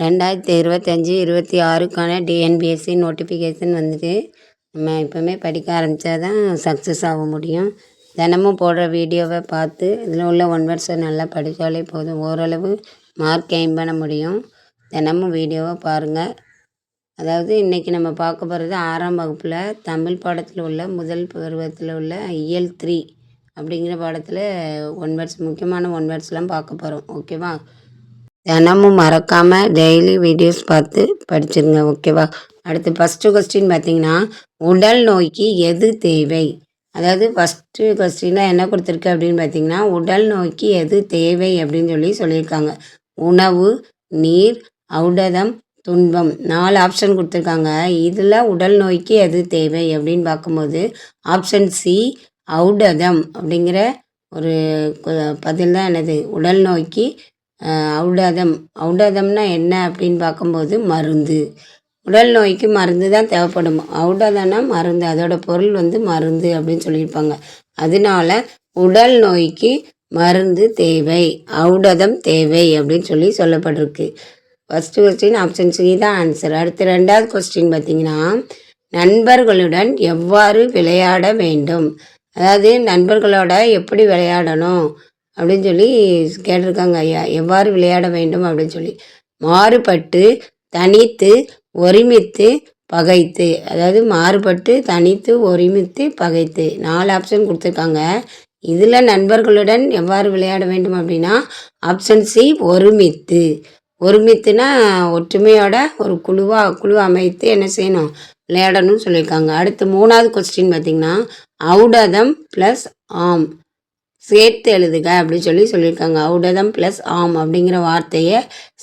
ரெண்டாயிரத்தி இருபத்தஞ்சி இருபத்தி ஆறுக்கான டிஎன்பிஎஸ்சி நோட்டிஃபிகேஷன் வந்துட்டு நம்ம இப்போவுமே படிக்க ஆரம்பித்தா தான் சக்ஸஸ் ஆக முடியும். தினமும் போடுற வீடியோவை பார்த்து இதில் உள்ள ஒன் வேர்ட்ஸை நல்லா படித்தாலே போதும். ஓரளவு மார்க் எய்ம் பண்ண முடியும். தினமும் வீடியோவை பாருங்கள் அதாவது இன்றைக்கி நம்ம பார்க்க போகிறது ஆறாம் வகுப்பில் தமிழ் பாடத்தில் உள்ள முதல் பருவத்தில் உள்ள இயல் த்ரீ அப்படிங்கிற பாடத்தில் ஒன் வேர்ட்ஸ் முக்கியமான ஒன் வேர்ட்ஸ்லாம் பார்க்க போகிறோம் ஓகேவா தினமும் மறக்காமல் டெய்லி வீடியோஸ் பார்த்து படிச்சிருங்க ஓகேவா அடுத்து ஃபஸ்ட்டு கொஸ்டின் பார்த்தீங்கன்னா உடல் நோய்க்கு எது தேவை? அதாவது ஃபஸ்ட்டு கொஸ்டினில் என்ன கொடுத்துருக்கு அப்படின்னு பார்த்தீங்கன்னா உடல் நோய்க்கு எது தேவை அப்படின்னு சொல்லி சொல்லியிருக்காங்க. உணவு நீர் ஔடதம் துன்பம் நாலு ஆப்ஷன் கொடுத்துருக்காங்க. இதில் உடல் நோய்க்கு எது தேவை அப்படின்னு பார்க்கும்போது ஆப்ஷன் சி ஔடதம் அப்படிங்கிற ஒரு பதில் தான் என்னது? உடல் நோய்க்கு ஔடாதம் ஔடாதம்னா என்ன அப்படின்னு பார்க்கும்போது மருந்து. உடல் நோய்க்கு மருந்து தான் தேவைப்படும். ஔடாதம்னா மருந்து. அதோட பொருள் வந்து மருந்து அப்படின்னு சொல்லியிருப்பாங்க. அதனால உடல் நோய்க்கு மருந்து தேவை. ஔடதம் தேவை அப்படின்னு சொல்லி சொல்லப்பட்டிருக்கு. ஃபஸ்ட்டு கொஸ்டின் ஆப்ஷன் சி தான் ஆன்சர் அடுத்து ரெண்டாவது கொஸ்டின் பார்த்தீங்கன்னா நண்பர்களுடன் எவ்வாறு விளையாட வேண்டும்? அதாவது நண்பர்களோட எப்படி விளையாடணும்? அப்படின்னு சொல்லி கேட்டிருக்காங்க ஐயா எவ்வாறு விளையாட வேண்டும்? அப்படின்னு சொல்லி. மாறுபட்டு தனித்து ஒருமித்து பகைத்து. அதாவது மாறுபட்டு தனித்து ஒருமித்து பகைத்து. நாலு ஆப்ஷன் கொடுத்துருக்காங்க. இதில் நண்பர்களுடன் எவ்வாறு விளையாட வேண்டும் அப்படின்னா ஆப்ஷன் சி ஒருமித்து. ஒருமித்துனா ஒற்றுமையோட ஒரு குழுவாக குழு அமைத்து என்ன செய்யணும்? விளையாடணும்னு சொல்லியிருக்காங்க. அடுத்து மூணாவது கொஸ்டின் பார்த்தீங்கன்னா அவுடதம் ப்ளஸ் ஆம். சேர்த்து எழுதுக அப்படின்னு சொல்லி சொல்லியிருக்காங்க. ஔடதம் ப்ளஸ் ஆம் அப்படிங்கிற வார்த்தையை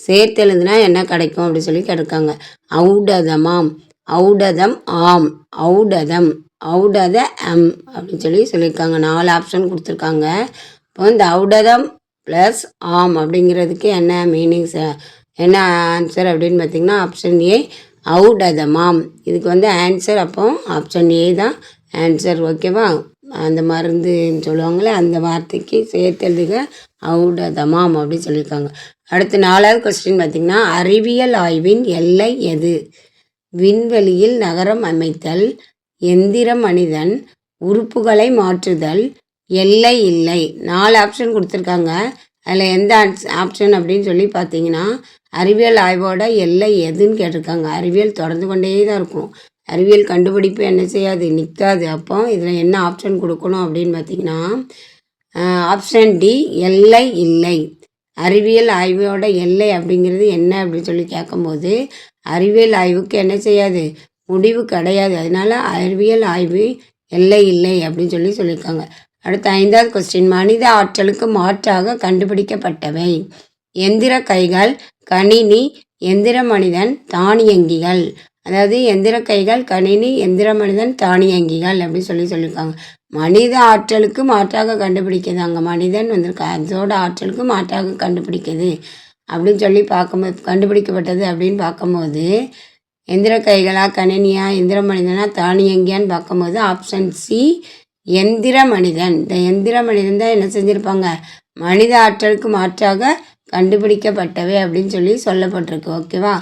சேர்த்து எழுதுனா என்ன கிடைக்கும் அப்படின்னு சொல்லி கேட்டிருக்காங்க. ஔடதமாம் ஔடதம் ஆம். ஔடதம் ஔடத அம் அப்படின்னு சொல்லி சொல்லியிருக்காங்க. நாலு ஆப்ஷன் கொடுத்துருக்காங்க. இப்போ இந்த ஔடதம் ப்ளஸ் ஆம் அப்படிங்கிறதுக்கு என்ன மீனிங்ஸ் என்ன ஆன்சர் அப்படின்னு பார்த்தீங்கன்னா ஆப்ஷன் ஏ அவுடதமாம். இதுக்கு வந்து ஆன்சர் அப்போ ஆப்ஷன் ஏ தான். ஆன்சர் ஓகேவா அந்த மருந்துன்னு சொல்லுவாங்களே அந்த வார்த்தைக்கு சேர்த்து அவுட தமாம் அப்படின்னு சொல்லியிருக்காங்க. அடுத்து நாலாவது கொஸ்டின் பார்த்தீங்கன்னா அறிவியல் ஆய்வின் எல்லை எது? விண்வெளியில் நகரம் அமைத்தல் எந்திர மனிதன் உறுப்புகளை மாற்றுதல் எல்லை இல்லை. நாலு ஆப்ஷன் கொடுத்துருக்காங்க. அதில் எந்த ஆப்ஷன் அப்படின்னு சொல்லி பார்த்தீங்கன்னா அறிவியல் ஆய்வோட எல்லை எதுன்னு கேட்டிருக்காங்க. அறிவியல் தொடர்ந்து கொண்டே தான் இருக்கும் அறிவியல் கண்டுபிடிப்பு என்ன செய்யாது? நிற்காது அப்போ இதில் என்ன ஆப்ஷன் கொடுக்கணும் அப்படின்னு பார்த்தீங்கன்னா ஆப்ஷன் டி எல்லை இல்லை. அறிவியல் ஆய்வோட எல்லை அப்படிங்கிறது என்ன அப்படின்னு சொல்லி கேட்கும்போது அறிவியல் ஆய்வுக்கு என்ன செய்யாது? முடிவு கிடையாது. அதனால அறிவியல் ஆய்வு எல்லை இல்லை அப்படின்னு சொல்லி சொல்லியிருக்காங்க. அடுத்த ஐந்தாவது கொஸ்டின் மனித ஆற்றலுக்கு மாற்றாக கண்டுபிடிக்கப்பட்டவை. எந்திர கைகள் கணினி எந்திர மனிதன் தானியங்கிகள். அதாவது எந்திர கைகள் கணினி எந்திர மனிதன் தானியங்கிகள் அப்படின்னு சொல்லி சொல்லியிருக்காங்க. மனித ஆற்றலுக்கு மாற்றாக கண்டுபிடிக்குதாங்க மனிதன் வந்திருக்கு. அதோட ஆற்றலுக்கு மாற்றாக கண்டுபிடிக்குது அப்படின்னு சொல்லி பார்க்கும்போது கண்டுபிடிக்கப்பட்டது அப்படின்னு பார்க்கும்போது எந்திர கைகளா கணினியா எந்திர மனிதனா தானியங்கியான்னு பார்க்கும்போது ஆப்ஷன் சி எந்திர மனிதன். இந்த எந்திர மனிதன் தான் என்ன செஞ்சுருப்பாங்க? மனித ஆற்றலுக்கு மாற்றாக கண்டுபிடிக்கப்பட்டவை அப்படின்னு சொல்லி சொல்லப்பட்டிருக்கு. ஓகேவா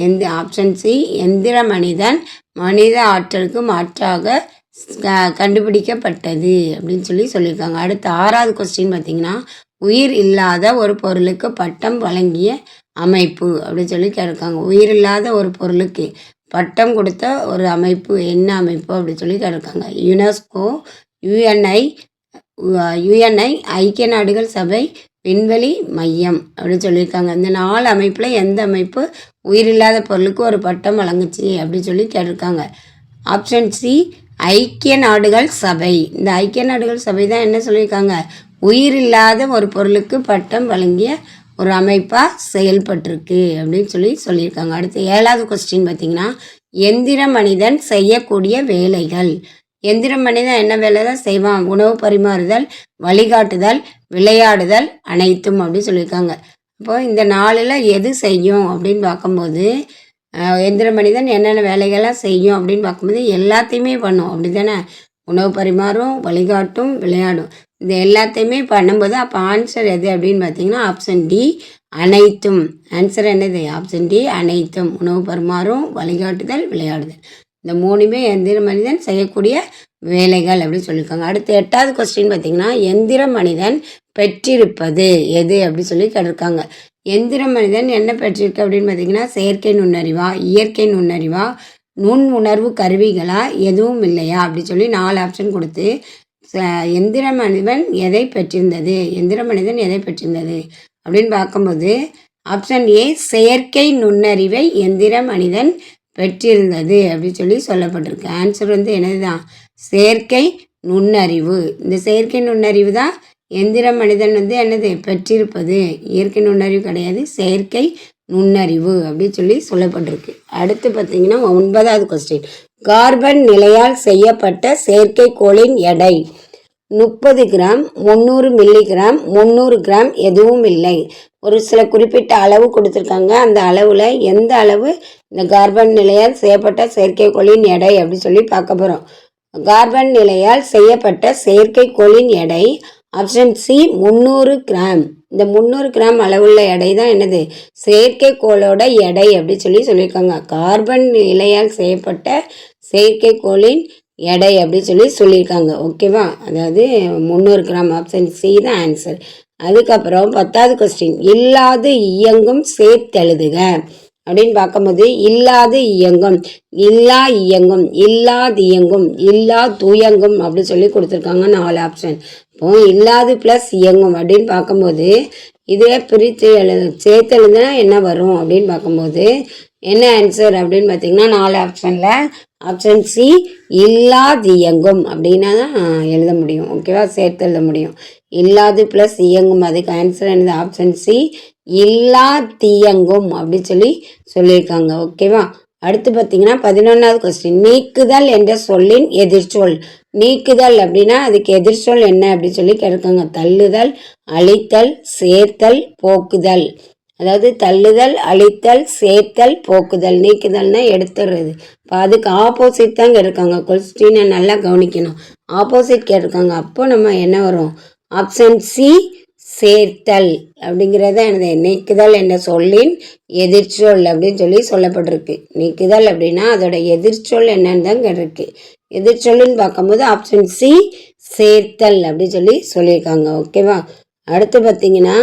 எந்த ஆப்ஷன் சி எந்திர மனிதன் மனித ஆற்றலுக்கு மாற்றாக க- கண்டுபிடிக்கப்பட்டது அப்படின்னு சொல்லி சொல்லியிருக்காங்க. அடுத்த ஆறாவது கொஸ்டின் பார்த்தீங்கன்னா உயிர் இல்லாத ஒரு பொருளுக்கு பட்டம் வழங்கிய அமைப்பு அப்படின்னு சொல்லி கேட்டிருக்காங்க. உயிர் இல்லாத ஒரு பொருளுக்கு பட்டம் கொடுத்த ஒரு அமைப்பு என்ன அமைப்பு அப்படின்னு சொல்லி கேட்டிருக்காங்க. யுனெஸ்கோ யுஎன்ஐ யுஎன்ஐ ஐக்கிய நாடுகள் சபை விண்வெளி மையம் அப்படின்னு சொல்லியிருக்காங்க. இந்த நாலு அமைப்பில் எந்த அமைப்பு உயிரில்லாத பொருளுக்கு ஒரு பட்டம் வழங்குச்சு அப்படின்னு சொல்லி கேட்டிருக்காங்க. ஆப்ஷன் சி ஐக்கிய நாடுகள் சபை. இந்த ஐக்கிய நாடுகள் சபை தான் என்ன சொல்லியிருக்காங்க? உயிரில்லாத ஒரு பொருளுக்கு பட்டம் வழங்கிய ஒரு அமைப்பாக செயல்பட்டிருக்கு அப்படின்னு சொல்லி சொல்லியிருக்காங்க. அடுத்து ஏழாவது கொஸ்டின் பார்த்தீங்கன்னா எந்திர மனிதன் செய்யக்கூடிய வேலைகள். எந்திர மனிதன் என்ன வேலை தான் செய்வான். உணவு பரிமாறுதல் வழிகாட்டுதல் விளையாடுதல் அனைத்தும் அப்படின்னு சொல்லியிருக்காங்க. இப்போ இந்த நாளில் எது செய்யும் அப்படின்னு பார்க்கும்போது எந்திர மனிதன் என்னென்ன வேலைகள்லாம் செய்யும் அப்படின்னு பார்க்கும்போது எல்லாத்தையுமே பண்ணும். அப்படி தானே உணவு பரிமாறும் வழிகாட்டும் விளையாடும். இது எல்லாத்தையுமே பண்ணும்போது அப்போ ஆன்சர் எது அப்படின்னு பார்த்தீங்கன்னா ஆப்ஷன் டி அனைத்தும். ஆன்சர் என்னது? ஆப்ஷன் டி அனைத்தும். உணவு பரிமாறும் வழிகாட்டுதல் விளையாடுதல். இந்த மூணுமே எந்திர மனிதன் செய்யக்கூடிய வேலைகள் அப்படின்னு சொல்லியிருக்காங்க. அடுத்து எட்டாவது கொஸ்டின் பார்த்தீங்கன்னா எந்திர மனிதன் பெற்றிருப்பது எது அப்படின்னு சொல்லி கேட்டிருக்காங்க. எந்திர மனிதன் என்ன பெற்றிருக்கு அப்படின்னு பார்த்தீங்கன்னா செயற்கை நுண்ணறிவா இயற்கை நுண்ணறிவா நுண் உணர்வு கருவிகளா எதுவும் இல்லையா அப்படி சொல்லி நாலு ஆப்ஷன் கொடுத்து ச- எந்திர மனிதன் எதை பெற்றிருந்தது எந்திர மனிதன் எதை பெற்றிருந்தது அப்படின்னு பார்க்கும்போது ஆப்ஷன் ஏ செயற்கை நுண்ணறிவை எந்திர மனிதன் பெற்றிருந்தது அப்படி சொல்லி சொல்லப்பட்டிருக்கு. ஆன்சர் வந்து என்னதுதான்? செயற்கை நுண்ணறிவு. இந்த செயற்கை நுண்ணறிவு தான் எந்திர மனிதன் வந்து என்னது? பெற்றிருப்பது. இயற்கை நுண்ணறிவு கிடையாது செயற்கை நுண்ணறிவு அப்படின்னு சொல்லி சொல்லப்பட்டிருக்கு. அடுத்து பார்த்தீங்கன்னா ஒன்பதாவது கொஸ்டின் கார்பன் நிலையால் செய்யப்பட்ட செயற்கைக்கோளின் எடை. முப்பது கிராம் முந்நூறு மில்லிகிராம் முந்நூறு கிராம் எதுவும் இல்லை. ஒரு சில குறிப்பிட்ட அளவு கொடுத்துருக்காங்க. அந்த அளவில் எந்த அளவு இந்த கார்பன் நிலையால் செய்யப்பட்ட செயற்கைக்கோளின் எடை அப்படின்னு சொல்லி பார்க்க போகிறோம் கார்பன் நிலையால் செய்யப்பட்ட செயற்கைக்கோளின் எடை ஆப்ஷன் சி முந்நூறு கிராம். இந்த முந்நூறு கிராம் அளவுள்ள எடை தான் என்னது? செயற்கைக்கோளோட எடை அப்படின்னு சொல்லி சொல்லியிருக்காங்க. கார்பன் நிலையால் செய்யப்பட்ட செயற்கைக்கோளின் எடை அப்படின்னு சொல்லி சொல்லியிருக்காங்க. ஓகேவா? அதாவது முந்நூறு கிராம் ஆப்ஷன் சி தான் ஆன்சர் அதுக்கப்புறம் பத்தாவது கொஸ்டின் இல்லாது இயங்கும் சேர்த்தெழுதுக அப்படின்னு பார்க்கும்போது இல்லாது இயங்கும் இல்லா இயங்கும் இல்லாது இயங்கும் இல்லா துயங்கும் அப்படி சொல்லி கொடுத்துருக்காங்க நாலு ஆப்ஷன் இப்போ இல்லாது ப்ளஸ் இயங்கும் அப்படின்னு பார்க்கும்போது இதே பிரித்து எழு சேர்த்து எழுதுனா என்ன வரும் அப்படின்னு பார்க்கும்போது என்ன ஆன்சர் அப்படின்னு பார்த்தீங்கன்னா நாலு ஆப்ஷனில் ஆப்ஷன் சி இல்லாது இயங்கும் அப்படின்னா தான் எழுத முடியும். ஓகேவா சேர்த்து எழுத முடியும். இல்லாது ப்ளஸ் இயங்கும். அதுக்கு ஆன்சர் என்னது? ஆப்ஷன் சி இல்லா தியங்கும் அப்படி சொல்லி சொல்லியிருக்காங்க. ஓகேவா அடுத்து பார்த்தீங்கன்னா பதினொன்றாவது கொஸ்டின் நீக்குதல் என்ற சொல்லின் எதிர்ச்சொல். நீக்குதல் அப்படின்னா அதுக்கு எதிர்ச்சொல் என்ன அப்படின்னு சொல்லி கேட்காங்க தள்ளுதல் அழித்தல் சேர்த்தல் போக்குதல். அதாவது தள்ளுதல் அழித்தல் சேர்த்தல் போக்குதல் நீக்குதல்னா எடுத்துடுறது இப்போ அதுக்கு ஆப்போசிட் தாங்க இருக்காங்க. கொஸ்டினை நல்லா கவனிக்கணும். ஆப்போசிட் கேட்டிருக்காங்க. அப்போ நம்ம என்ன வரும்? ஆப்ஷன் சி சேர்த்தல் அப்படிங்கிறத எனது நீக்குதல் என்ற சொல்லின் எதிர்ச்சொல் அப்படின்னு சொல்லி சொல்லப்பட்டிருக்கு. நீக்குதல் அப்படின்னா அதோட எதிர்ச்சொல் என்னன்னு தான் கேட்டிருக்கு எதிர்ச்சொல்லுன்னு பார்க்கும்போது ஆப்ஷன் சி சேர்த்தல் அப்படின்னு சொல்லி சொல்லியிருக்காங்க. ஓகேவா அடுத்து பார்த்தீங்கன்னா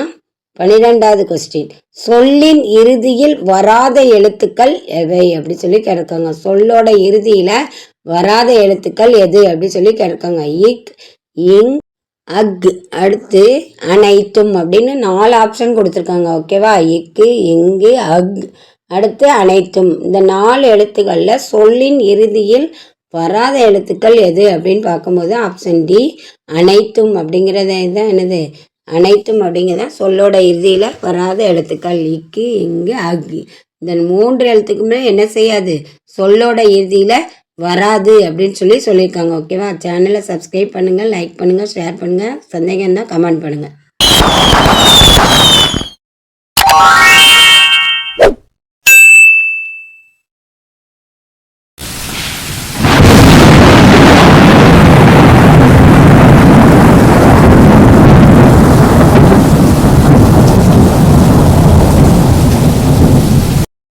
பன்னிரெண்டாவது கொஸ்டின் சொல்லின் இறுதியில் வராத எழுத்துக்கள் எவை? அப்படி சொல்லி கேட்காங்க சொல்லோட இறுதியில வராத எழுத்துக்கள் எது? அப்படி சொல்லி கேட்காங்க இக் இங் அக் அடுத்து அனைத்தும் அப்படின்னு நாலு ஆப்ஷன் கொடுத்துருக்காங்க. ஓகேவா இக்கு இங்கு அக் அடுத்து அனைத்தும். இந்த நாலு எழுத்துக்களில் சொல்லின் இறுதியில் வராத எழுத்துக்கள் எது? அப்படின்னு பார்க்கும்போது ஆப்ஷன் டி அனைத்தும் அப்படிங்கிறத தான் என்னது? அனைத்தும் அப்படிங்கிறத சொல்லோட இறுதியில் வராத எழுத்துக்கள் இக்கு இங்கு அக்கு இந்த மூன்று எழுத்துக்குமே என்ன செய்யாது? சொல்லோட இறுதியில் வராது அப்படின்னு சொல்லி சொல்லியிருக்காங்க ஓகேவா சேனலை சப்ஸ்கிரைப் பண்ணுங்கள் லைக் பண்ணுங்கள் ஷேர் பண்ணுங்கள் சந்தேகம் இருந்தால் கமெண்ட் பண்ணுங்கள்